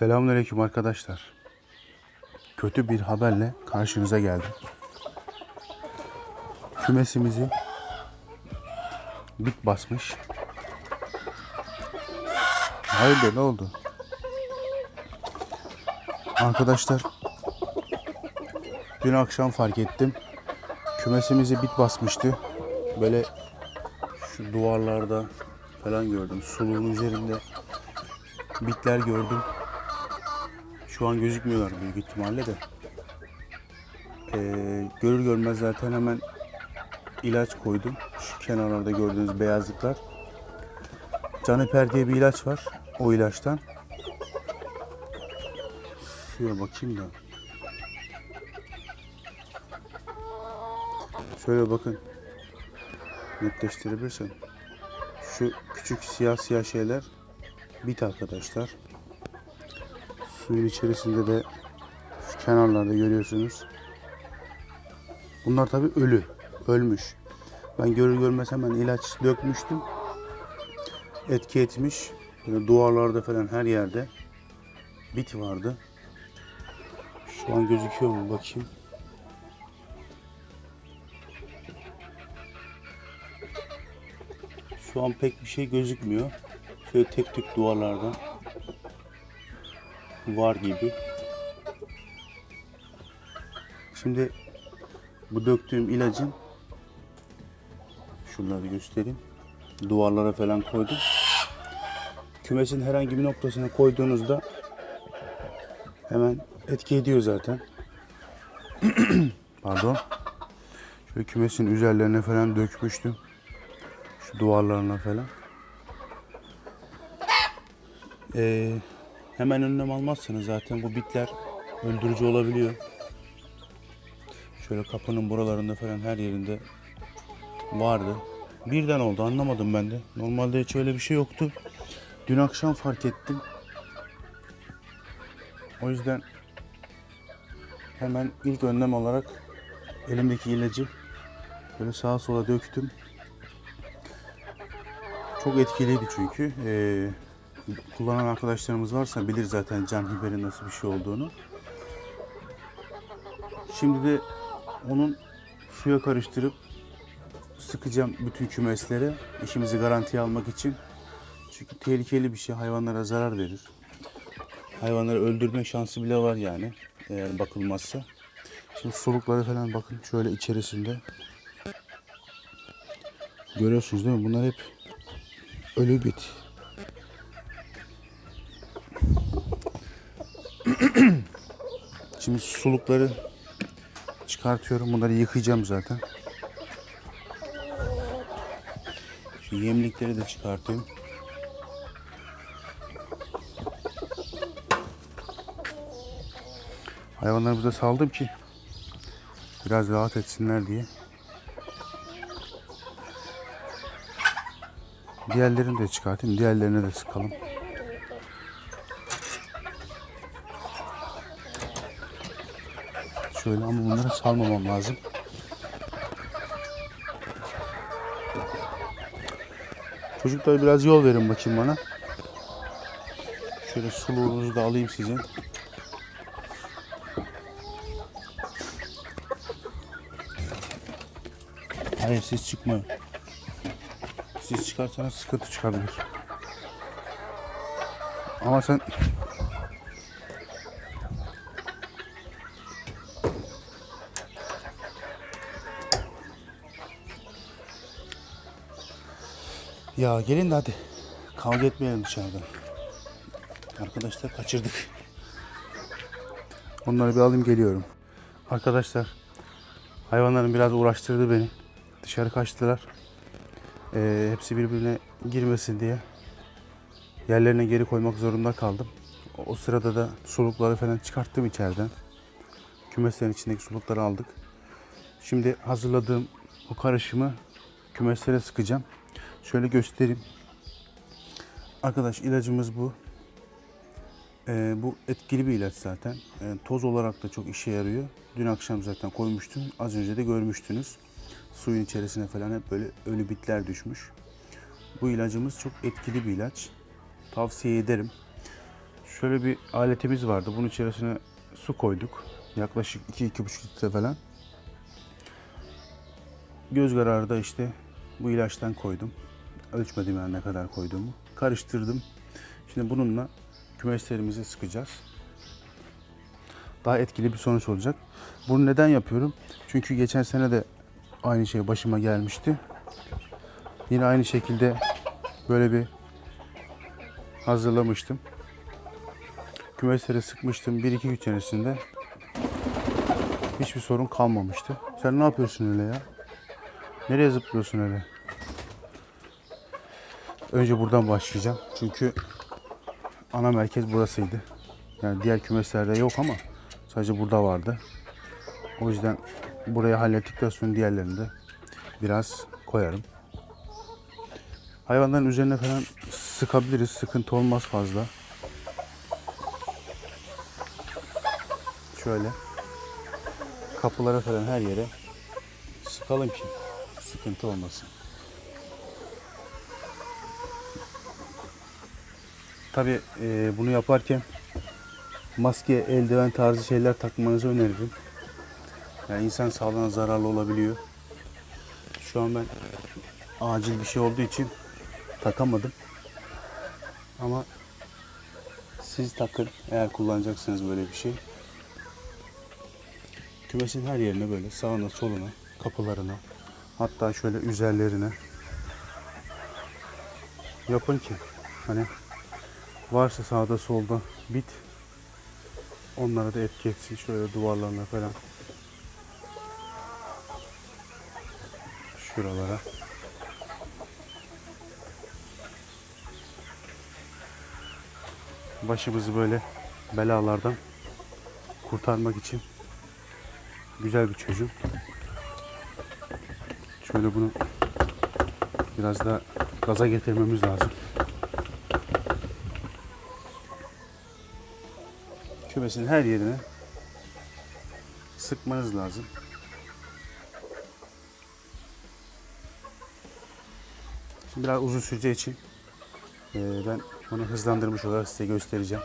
Selamünaleyküm arkadaşlar. Kötü bir haberle karşınıza geldim. Kümesimizi bit basmış. Hayırdır ne oldu? Arkadaşlar dün akşam fark ettim. Kümesimizi bit basmıştı. Böyle şu duvarlarda falan gördüm. Suluğun üzerinde bitler gördüm. Şu an gözükmüyorlar büyük ihtimalle de. Ee, görür görmez zaten hemen ilaç koydum. Şu kenarlarda gördüğünüz beyazlıklar. Caniper diye bir ilaç var. O ilaçtan. Şuraya bakayım da. Şöyle bakın. Netleştirebilirsen. Şu küçük siyah siyah şeyler bit arkadaşlar. Suyun içerisinde de şu kenarlarda görüyorsunuz. Bunlar tabi ölü. Ölmüş. Ben görür görmez hemen ilaç dökmüştüm. Etki etmiş. Böyle duvarlarda falan her yerde bit vardı. Şu an gözüküyor mu bakayım. Şu an pek bir şey gözükmüyor. Şöyle tek tük duvarlardan var gibi. Şimdi bu döktüğüm ilacın şunları göstereyim. Duvarlara falan koydum. Kümesin herhangi bir noktasına koyduğunuzda hemen etki ediyor zaten. Pardon. Şöyle kümesin üzerlerine falan dökmüştüm. Şu duvarlarına falan. Ee, hemen önlem almazsanız zaten bu bitler öldürücü olabiliyor. Şöyle kapının buralarında falan her yerinde vardı. Birden oldu anlamadım ben de. Normalde hiç öyle bir şey yoktu. Dün akşam fark ettim. O yüzden hemen ilk önlem olarak elimdeki ilacı böyle sağa sola döktüm. Çok etkiliydi çünkü. Ee, kullanan arkadaşlarımız varsa bilir zaten can biberin nasıl bir şey olduğunu. Şimdi de onun suya karıştırıp sıkacağım bütün kümeslere işimizi garantiye almak için. Çünkü tehlikeli bir şey hayvanlara zarar verir. Hayvanları öldürme şansı bile var yani eğer bakılmazsa. Şimdi solukları falan bakın şöyle içerisinde. Görüyorsunuz değil mi? Bunlar hep ölü bit. Şimdi sulukları çıkartıyorum. Bunları yıkayacağım zaten. Şu yemlikleri de çıkartayım. Hayvanlarımıza saldım ki biraz rahat etsinler diye. Diğerlerini de çıkartayım. Diğerlerine de sıkalım. Şöyle ama bunları salmamam lazım. Çocuklar biraz yol verin bakayım bana. Şöyle suluğunuzu da alayım sizin. Hayır siz çıkmayın. Siz çıkarsanız sıkıntı çıkabilir. Ama sen Ya gelin de hadi. Kavga etmeyelim dışarıda. Arkadaşlar kaçırdık. Onları bir alayım geliyorum. Arkadaşlar hayvanların biraz uğraştırdı beni. Dışarı kaçtılar. Ee, hepsi birbirine girmesin diye yerlerine geri koymak zorunda kaldım. O, sırada da sulukları falan çıkarttım içeriden. Kümeslerin içindeki sulukları aldık. Şimdi hazırladığım o karışımı kümeslere sıkacağım. Şöyle göstereyim. Arkadaş ilacımız bu. Ee, bu etkili bir ilaç zaten. Ee, toz olarak da çok işe yarıyor. Dün akşam zaten koymuştum. Az önce de görmüştünüz. Suyun içerisine falan hep böyle ölü bitler düşmüş. Bu ilacımız çok etkili bir ilaç. Tavsiye ederim. Şöyle bir aletimiz vardı. Bunun içerisine su koyduk. Yaklaşık 2-2,5 litre falan. Göz kararı da işte bu ilaçtan koydum. Ölçmedim yani ne kadar koyduğumu. Karıştırdım. Şimdi bununla kümeslerimizi sıkacağız. Daha etkili bir sonuç olacak. Bunu neden yapıyorum? Çünkü geçen sene de aynı şey başıma gelmişti. Yine aynı şekilde böyle bir hazırlamıştım. Kümesleri sıkmıştım 1-2 gün içerisinde. Hiçbir sorun kalmamıştı. Sen ne yapıyorsun öyle ya? Nereye zıplıyorsun öyle? Önce buradan başlayacağım. Çünkü ana merkez burasıydı. Yani diğer kümeslerde yok ama sadece burada vardı. O yüzden burayı hallettikten sonra diğerlerini de biraz koyarım. Hayvanların üzerine falan sıkabiliriz. Sıkıntı olmaz fazla. Şöyle kapılara falan her yere sıkalım ki sıkıntı olmasın. Tabi bunu yaparken maske, eldiven tarzı şeyler takmanızı öneririm. Yani insan sağlığına zararlı olabiliyor. Şu an ben acil bir şey olduğu için takamadım. Ama siz takın eğer kullanacaksınız böyle bir şey. Kümesin her yerine böyle sağına soluna, kapılarına, hatta şöyle üzerlerine yapın ki hani varsa sağda solda bit onlara da etki etsin şöyle duvarlarına falan şuralara başımızı böyle belalardan kurtarmak için güzel bir çözüm. Şöyle bunu biraz da gaza getirmemiz lazım. Kümesin her yerine sıkmanız lazım. Şimdi biraz uzun süreceği için ben bunu hızlandırmış olarak size göstereceğim.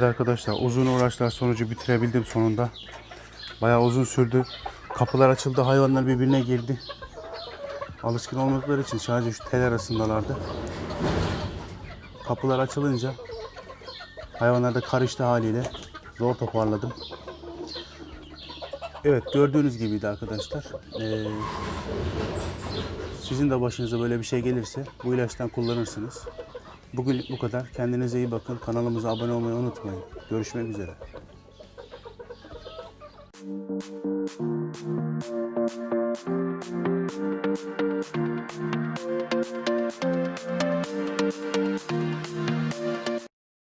Evet arkadaşlar uzun uğraşlar sonucu bitirebildim sonunda. Bayağı uzun sürdü. Kapılar açıldı hayvanlar birbirine girdi. Alışkın olmadıkları için sadece şu tel arasındalardı. Kapılar açılınca hayvanlar da karıştı haliyle. Zor toparladım. Evet gördüğünüz gibiydi arkadaşlar. Ee, sizin de başınıza böyle bir şey gelirse bu ilaçtan kullanırsınız. Bugün bu kadar. Kendinize iyi bakın. Kanalımıza abone olmayı unutmayın. Görüşmek üzere.